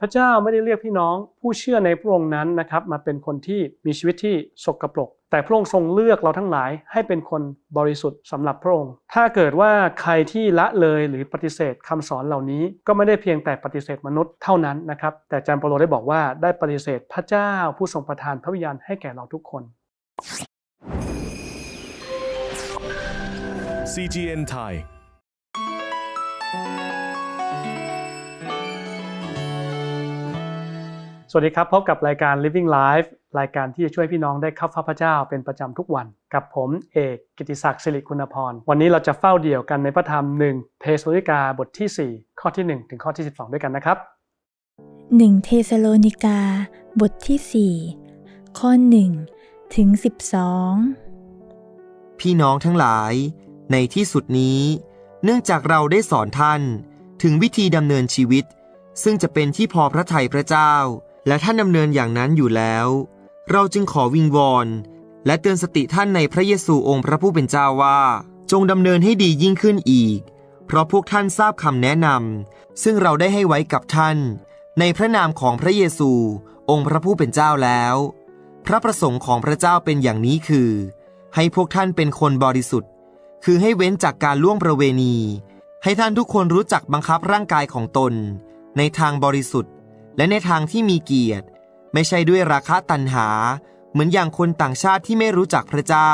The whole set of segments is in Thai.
พระเจ้าไม่ได้เรียกพี่น้องผู้เชื่อในพระองค์นั้นนะครับมาเป็นคนที่มีชีวิตที่สกปรก แต่พระองค์ทรงเลือกเราทั้งหลายให้เป็นคนบริสุทธิ์สำหรับพระองค์ ถ้าเกิดว่าใครที่ละเลยหรือปฏิเสธคำสอนเหล่านี้ ก็ไม่ได้เพียงแต่ปฏิเสธมนุษย์เท่านั้นนะครับ แต่อาจารย์เปโลได้บอกว่าได้ปฏิเสธพระเจ้าผู้ทรงประทานพระวิญญาณให้แก่เราทุกคน CGN Thai สวัสดีครับ พบกับรายการ Living Life รายการที่จะช่วยพี่น้องได้เข้าฟ้าพระเจ้าเป็นประจำทุกวัน กับผมเอกกิติศักดิ์สิริคุณพร วันนี้เราจะเฝ้าเดี่ยวกันในพระธรรม1เทสโลนิกาบทที่ 4 ข้อที่ 1 ถึงข้อที่ 12 ด้วยกันนะครับ 1 เทสโลนิกา บทที่ 4 ข้อ 1 ถึง 12 พี่น้องทั้งหลาย ในที่สุดนี้ เนื่องจากเราได้สอนท่านถึงวิธีดำเนินชีวิต ซึ่งจะเป็นที่พอพระทัยพระเจ้า และท่านดำเนินอย่างนั้นอยู่แล้ว เราจึงขอวิงวอน และเตือนสติท่านในพระเยซูองค์พระผู้เป็นเจ้าว่า จงดำเนินให้ดียิ่งขึ้นอีก เพราะพวกท่านทราบคำแนะนำซึ่งเราได้ให้ไว้กับท่าน ในพระนามของพระเยซู องค์พระผู้เป็นเจ้าแล้ว พระประสงค์ของพระเจ้าเป็นอย่างนี้คือ ให้พวกท่านเป็นคนบริสุทธิ์ คือให้เว้นจากการล่วงประเวณี ให้ท่านทุกคนรู้จักบังคับร่างกายของตน ในทางบริสุทธิ์ และในทางที่มีเกียรติ ไม่ใช่ด้วยราคะตัณหา เหมือนอย่างคนต่างชาติที่ไม่รู้จักพระเจ้า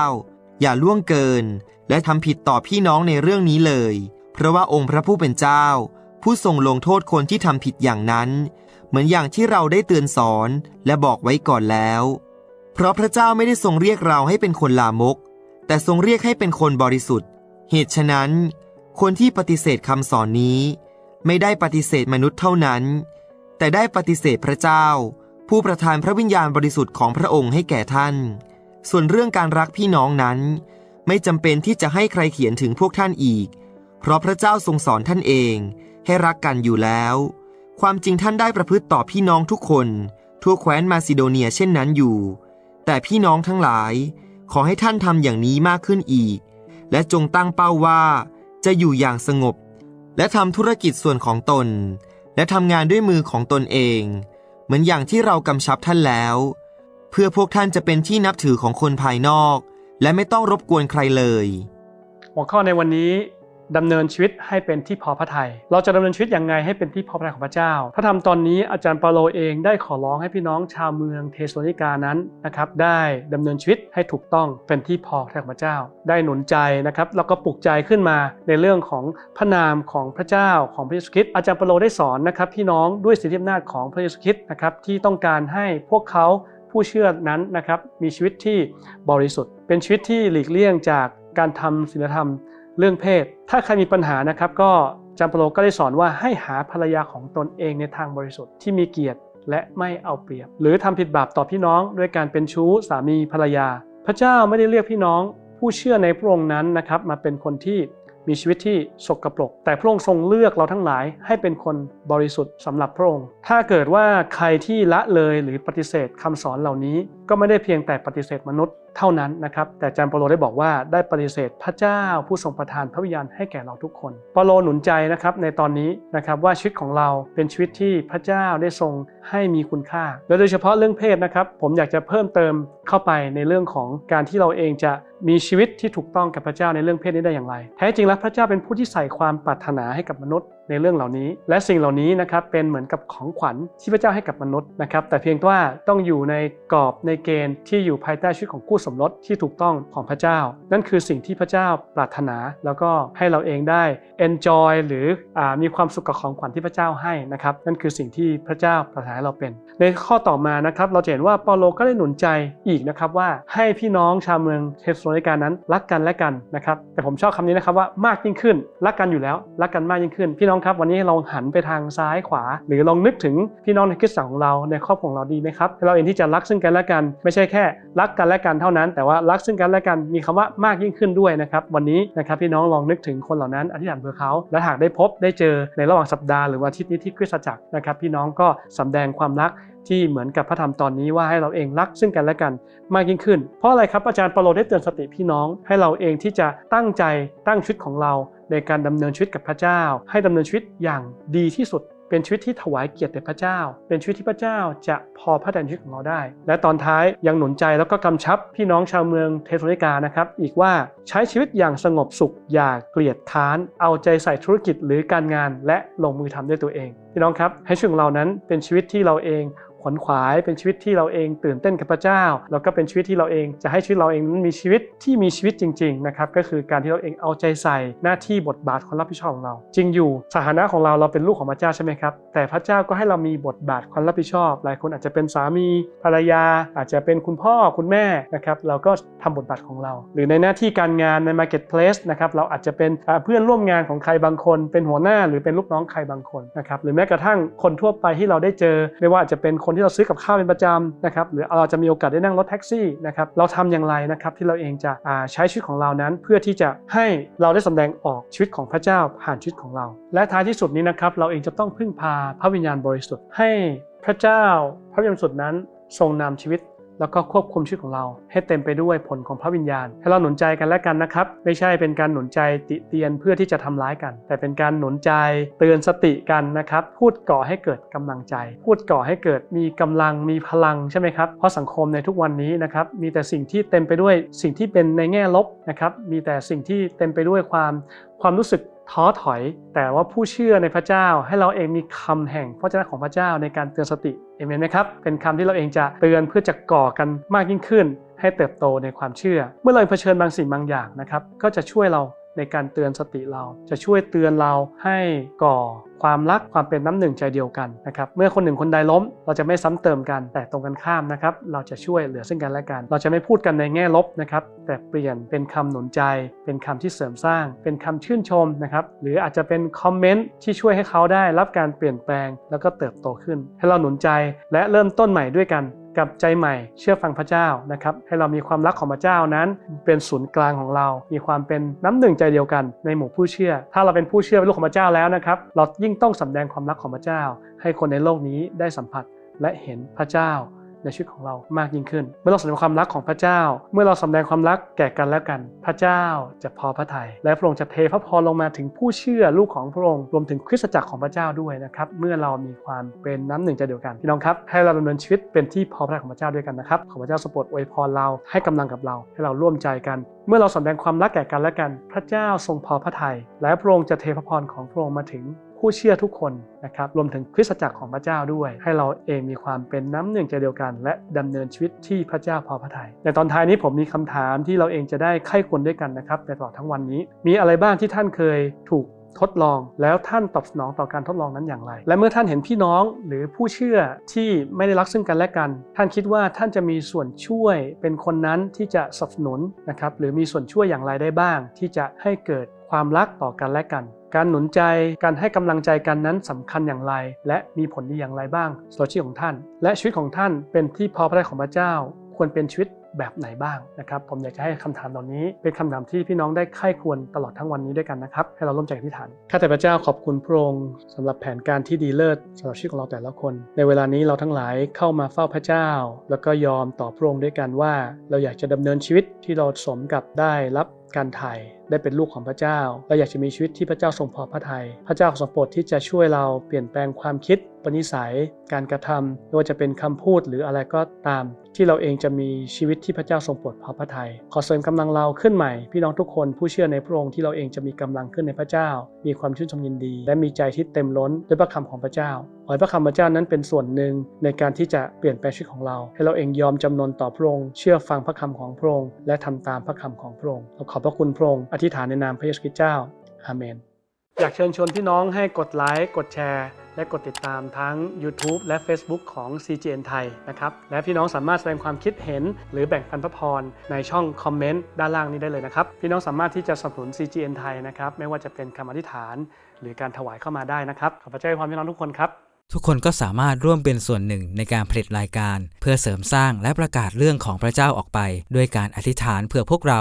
อย่าล่วงเกิน และทำผิดต่อพี่น้องในเรื่องนี้เลย เพราะว่าองค์พระผู้เป็นเจ้า ผู้ทรงลงโทษคนที่ทำผิดอย่างนั้น เหมือนอย่างที่เราได้เตือนสอนและบอกไว้ก่อนแล้ว เพราะพระเจ้าไม่ได้ทรงเรียกเราให้เป็นคนลามก แต่ทรงเรียกให้เป็นคนบริสุทธิ์ เหตุฉะนั้น คนที่ปฏิเสธคำสอนนี้ ไม่ได้ปฏิเสธมนุษย์เท่านั้น แต่ได้ปฏิเสธพระเจ้า ผู้ประทานพระวิญญาณบริสุทธิ์ของพระองค์ให้แก่ท่าน ส่วนเรื่องการรักพี่น้องนั้น ไม่จำเป็นที่จะให้ใครเขียนถึงพวกท่านอีก เพราะพระเจ้าทรงสอนท่านเองให้รักกันอยู่แล้ว ความจริงท่านได้ประพฤติต่อพี่น้องทุกคน ทั่วแคว้นมาซิโดเนียเช่นนั้นอยู่ แต่พี่น้องทั้งหลาย ขอให้ท่านทำอย่างนี้มากขึ้นอีก และจงตั้งเป้าว่า จะอยู่อย่างสงบ และทำธุรกิจส่วนของตน และทำงานด้วยมือของตนเอง เหมือนอย่างที่เรากำชับท่านแล้ว เพื่อพวกท่านจะเป็นที่นับถือของคนภายนอก และไม่ต้องรบกวนใครเลย หัวข้อในวันนี้ ดำเนินชีวิตให้เป็นที่พอพระทยัย เราจะดำเนินชีวิตอย่างไงให้เป็นที่พอพระทัยของพระเจ้า พระธรรมตอนนี้อาจารย์เปาโลเองได้ขอร้องให้พี่น้องชาวเมืองเทสโลนิกานั้นนะครับได้ดำเนินชีวิตให้ถูกต้องเป็นที่พอพระทัยของพระเจ้า ได้หนุนใจนะครับแล้วก็ปลุกใจขึ้นมาในเรื่องของพระนามของพระเจ้าของพระเยซูคริสต์อาจารย์เปาโลได้สอนนะครับพี่น้องด้วยสิทธิอำนาจของพระเยซูคริสต์นะครับที่ต้องการให้พวกเขาผู้เชื่อนั้นนะครับมีชีวิตที่บริสุทธิ์ เป็นชีวิตที่หลีกเลี่ยงจากการทำศีลธรรม เรื่องเพศ ถ้าใครมีปัญหานะครับ ก็จำปโลก็ได้สอนว่าให้หาภรรยาของตนเองในทางบริสุทธิ์ที่มีเกียรติและไม่เอาเปรียบ หรือทำผิดบาปต่อพี่น้องด้วยการเป็นชู้สามีภรรยา พระเจ้าไม่ได้เรียกพี่น้อง ผู้เชื่อในพระองค์นั้นนะครับมาเป็นคนที่มีชีวิตที่สกรปรก แต่พระองค์ทรงเลือกเราทั้งหลายให้เป็นคนบริสุทธิ์สำหรับพระองค์ ถ้าเกิดว่าใครที่ละเลยหรือปฏิเสธคำสอนเหล่านี้ ก็ไม่ได้เพียงแต่ปฏิเสธมนุษย์ เท่านั้นนะครับ แต่อาจารย์เปโลได้บอกว่าได้ปฏิเสธพระเจ้าผู้ทรงประทานพระวิญญาณให้แก่เราทุกคนเปโลหนุนใจนะครับในตอนนี้นะครับว่าชีวิตของเราเป็นชีวิตที่พระเจ้าได้ทรงให้มีคุณค่า และโดยเฉพาะเรื่องเพศนะครับ ผมอยากจะเพิ่มเติมเข้าไปในเรื่องของการที่เราเองจะมีชีวิตที่ถูกต้องกับพระเจ้าในเรื่องเพศนี้ได้อย่างไร แท้จริงแล้วพระเจ้าเป็นผู้ที่ใส่ความปรารถนาให้กับมนุษย์ในเรื่องเหล่านี้ และสิ่งเหล่านี้นะครับเป็นเหมือนกับของขวัญที่พระเจ้าให้กับมนุษย์นะครับ แต่เพียงว่าต้องอยู่ในกรอบในเกณฑ์ที่อยู่ภายใต้ชีวิตของคู่สมรสที่ถูกต้องของพระเจ้า นั่นคือสิ่งที่พระเจ้าปรารถนา แล้วก็ให้เราเองได้ enjoy หรืออมีความสุขกับของขวัญที่พระเจ้าให้นะครับ นั่นคือสิ่งที่พระเจ้าปรารถนาให้เราเป็น ในข้อต่อมานะครับเราจะเห็นว่าเปาโลก็ได้หนุนใจอีกนะครับว่าให้พี่น้องชาวเมืองเทสโลนิกานั้นรักกันและกันนะครับแต่ผมชอบคำนี้นะครับว่ามากยิ่งขึ้น รักกันอยู่แล้วรักกันมากยิ่งขึ้น พี่น้องครับวันนี้ลองหันไปทางซ้ายขวา หรือลองนึกถึงพี่น้องในคริสตจักรของเราในครอบครัวของเราดีไหมครับเราเองที่จะรักซึ่งกันและกัน ไม่ใช่แค่ รักกันและกันเท่านั้น แต่ว่ารักซึ่งกันและกันมีคำว่ามากยิ่งขึ้นด้วยนะครับวันนี้นะครับพี่น้องลองนึกถึงคนเหล่านั้นอธิษฐานเพื่อเขา และหากได้พบได้เจอในระหว่างสัปดาห์หรือวันอาทิตย์นี้ที่คริสตจักรนะครับพี่น้องก็สแดงความรักที่เหมือนกับพระธรรมตอนนี้ว่าให้เราเองรักซึ่งกันและกันมากยิ่งขึ้น เพราะอะไรครับอาจารย์ปาโลได้เตือนสติพี่น้อง ให้เราเองที่จะตั้งใจตั้งชีวิตของเราในการดำเนินชีวิตกับพระเจ้า ให้ดำเนินชีวิตอย่างดีที่สุด เป็นชีวิตที่ถวายเกียรติแด่พระเจ้า เป็นชีวิตที่พระเจ้าจะพอพระแดนชีวิตของเราได้ และตอนท้ายยังหนุนใจแล้วก็กำชับพี่น้องชาวเมืองเทสโลนิกานะครับ อีกว่าใช้ชีวิตอย่างสงบสุข อย่าเกลียดค้าน เอาใจใส่ธุรกิจหรือการงาน และลงมือทำด้วยตัวเอง พี่น้องครับให้ชีวิตของเรานั้นเป็นชีวิตที่เราเอง ขวนขวายเป็นชีวิตที่เราเองตื่นเต้นกับพระเจ้า แล้วก็เป็นชีวิตที่เราเองจะให้ชีวิตเราเองนั้นมีชีวิตที่มีชีวิตจริงๆนะครับก็คือการที่เราเองเอาใจใส่หน้าที่บทบาทความรับผิดชอบของเรา จริงอยู่สถานะของเราเราเป็นลูกของพระเจ้าใช่ไหมครับแต่พระเจ้าก็ให้เรามีบทบาทความรับผิดชอบ หลายคนอาจจะเป็นสามีภรรยา อาจจะเป็นคุณพ่อคุณแม่นะครับเราก็ทำบทบาทของเรา หรือในหน้าที่การงานใน Marketplace นะครับเราอาจจะเป็นเพื่อนร่วมงานของใครบางคน เป็นหัวหน้าหรือเป็นลูกน้องใครบางคนนะครับหรือแม้กระทั่งคนทั่วไปที่เราได้เจอ ไม่ว่าจะเป็นคนที่เราซื้อกับข้าวเป็นประจำนะครับหรือเราจะมีโอกาสได้นั่งรถแท็กซี่นะครับเราทำอย่างไรนะครับที่เราเองจะใช้ชีวิตของเรานั้น เพื่อที่จะให้เราได้สแสดงออกชีวิตของพระเจ้าผ่านชีวิตของเรา และท้ายที่สุดนี้นะครับเราเองจะต้องพึ่งพาพระวิญญาณบริสุทธิ์ให้พระเจ้าพระวิญญาณสุทนั้นทรงนำชีวิต แล้วก็ควบคุมชีวิตของเรา ให้เต็มไปด้วยผลของพระวิญญาณ ให้เราหนุนใจกันและกันนะครับ ไม่ใช่เป็นการหนุนใจติเตียนเพื่อที่จะทำร้ายกัน แต่เป็นการหนุนใจเตือนสติกันนะครับ พูดก่อให้เกิดกำลังใจ พูดก่อให้เกิดมีกำลังมีพลังใช่ไหมครับ เพราะสังคมในทุกวันนี้นะครับมีแต่สิ่งที่เต็มไปด้วยสิ่งที่เป็นในแง่ลบนะครับมีแต่สิ่งที่เต็มไปด้วยความความรู้สึก ท้อถอย แต่ว่าผู้เชื่อในพระเจ้าให้เราเองมีคำแห่งพระเจ้าของพระเจ้าในการเตือนสติเอเมนไหมครับเป็นคำที่เราเองจะเตือนเพื่อจะก่อกันมากยิ่งขึ้น ให้เติบโตในความเชื่อ เมื่อเราเผชิญบางสิ่งบางอย่างนะครับก็จะช่วยเรา ในการเตือนสติเรา จะช่วยเตือนเราให้ก่อความรักความเป็นน้ำหนึ่งใจเดียวกันนะครับเมื่อคนหนึ่งคนใดล้ม เราจะไม่ซ้ำเติมกันแต่ตรงกันข้ามนะครับเราจะช่วยเหลือซึ่งกันและกัน เราจะไม่พูดกันในแง่ลบนะครับแต่เปลี่ยนเป็นคำหนุนใจ เป็นคำที่เสริมสร้าง เป็นคำชื่นชมนะครับหรืออาจจะเป็นคอมเมนต์ที่ช่วยให้เขาได้รับการเปลี่ยนแปลง แล้วก็เติบโตขึ้น ให้เราหนุนใจและเริ่มต้นใหม่ด้วยกัน กับใจใหม่เชื่อฟังพระเจ้านะครับให้เรามีความรักของพระเจ้านั้น เป็นศูนย์กลางของเรา มีความเป็นน้ำหนึ่งใจเดียวกันในหมู่ผู้เชื่อ ถ้าเราเป็นผู้เชื่อเป็นลูกของพระเจ้าแล้วนะครับเรายิ่งต้องสำแดงความรักของพระเจ้า ให้คนในโลกนี้ได้สัมผัสและเห็นพระเจ้า ในชีวิตของเรามากยิ่งขึ้น เมื่อเราแสดงความรักของพระเจ้า เมื่อเราแสดงความรักแก่กันและกัน พระเจ้าจะพอพระทยัยและพระองค์จะเทพระพรลงมาถึงผู้เชื่อลูกของพระองค์รวมถึงคริสตจักรของพระเจ้าด้วยนะครับเมื่อเรามีความเป็นน้ำหนึ่งใจเดียวกันพี่น้องครับให้เราดำเนินชีวิตเป็นที่พอพระทัยของพระเจ้าด้วยกันนะครับขอพระเจ้าสปรดอวยพรเราให้กำลังกับเราให้เราร่วมใจกัน เมื่อเราแสดงความรักแก่กันและกัน พระเจ้าทรงพอพระทัยและพระองค์จะเทพระพรของพระองค์มาถึง ผู้เชื่อทุกคนนะครับรวมถึงคริสตจักรของพระเจ้าด้วย ให้เราเองมีความเป็นน้ำหนึ่งใจเดียวกัน และดำเนินชีวิตที่พระเจ้าพอพระทยัยในตอนท้ายนี้ผมมีคำถามที่เราเองจะได้ไข้ควรด้วยกันนะครับในตลอดทั้งวันนี้ มีอะไรบ้างที่ท่านเคยถูกทดลองแล้วท่านตอบสนองต่อการทดลองนั้นอย่างไร และเมื่อท่านเห็นพี่น้องหรือผู้เชื่อที่ไม่ได้รักซึ่งกันและกัน ท่านคิดว่าท่านจะมีส่วนช่วยเป็นคนนั้นที่จะสนับสนุนนะครับหรือมีส่วนช่วยอย่างไรได้บ้าง ที่จะให้เกิดความรักต่อกันและกัน การหนุนใจ การให้กำลังใจกันนั้นสำคัญอย่างไร และมีผลดีอย่างไรบ้างสำหรับชีวิตของท่าน และชีวิตของท่านเป็นที่พอพระทัยของพระเจ้า ควรเป็นชีวิตแบบไหนบ้างนะครับ ผมอยากจะให้คำถามเหล่านี้เป็นคำถามที่พี่น้องได้ไข้ควรตลอดทั้งวันนี้ด้วยกันนะครับ ให้เราร่วมใจอธิษฐาน ข้าแต่พระเจ้าขอบคุณพระองค์สำหรับแผนการที่ดีเลิศสำหรับชีวิตของเราแต่ละคน ในเวลานี้เราทั้งหลายเข้ามาเฝ้าพระเจ้า แล้วก็ยอมต่อพระองค์ด้วยกันว่า เราอยากจะดำเนินชีวิตที่เราสมกับได้รับการไถ่ได้เป็นลูกของพระเจ้า เราอยากจะมีชีวิตที่พระเจ้าทรงพอพระทยัย พระเจ้าทรงโปรดที่จะช่วยเราเปลี่ยนแปลงความคิดปณิสัย การกระทำไม่ว่าจะเป็นคำพูดหรืออะไรก็ตาม ที่เราเองจะมีชีวิตที่พระเจ้าทรงโปรดพอพระทยัย ขอเสริมกำลังเราขึ้นใหม่ พี่น้องทุกคนผู้เชื่อในพระองค์ที่เราเองจะมีกำลังขึ้นในพระเจ้า มีความชื่นชมยินดี และมีใจที่เต็มล้นด้วยพระคำของพระเจ้าขอให้พระคำพระเจ้านั้นเป็นส่วนหนึ่งในการที่จะเปลี่ยนแปลงชีวิตของเรา ให้เราเองยอมจำนนต่อพระองค์เชื่อฟังพระคำของพระองค์และทำตามพระคำของพระองค์เราขอบพระคุณพระองค์อธิษฐานในนามพระเยซูคริสต์เจ้า อาเมน อยากเชิญชวนพี่น้องให้กดไลค์ กดแชร์ และกดติดตามทั้ง YouTube และ Facebook ของ CGN ไทยนะครับ และพี่น้องสามารถแสดงความคิดเห็น หรือแบ่งปันพระพรในช่องคอมเมนต์ด้านล่างนี้ได้เลยนะครับ พี่น้องสามารถที่จะสนับสนุน CGN ไทยนะครับ ไม่ว่าจะเป็นคำอธิษฐาน หรือการถวายเข้ามาได้นะครับ ขอพระเจ้าอวยพรพี่น้องทุกคนครับทุกคนก็สามารถร่วมเป็นส่วนหนึ่งในการผลิตรายการ เพื่อเสริมสร้างและประกาศเรื่องของพระเจ้าออกไป ด้วยการอธิษฐานเพื่อพวกเรา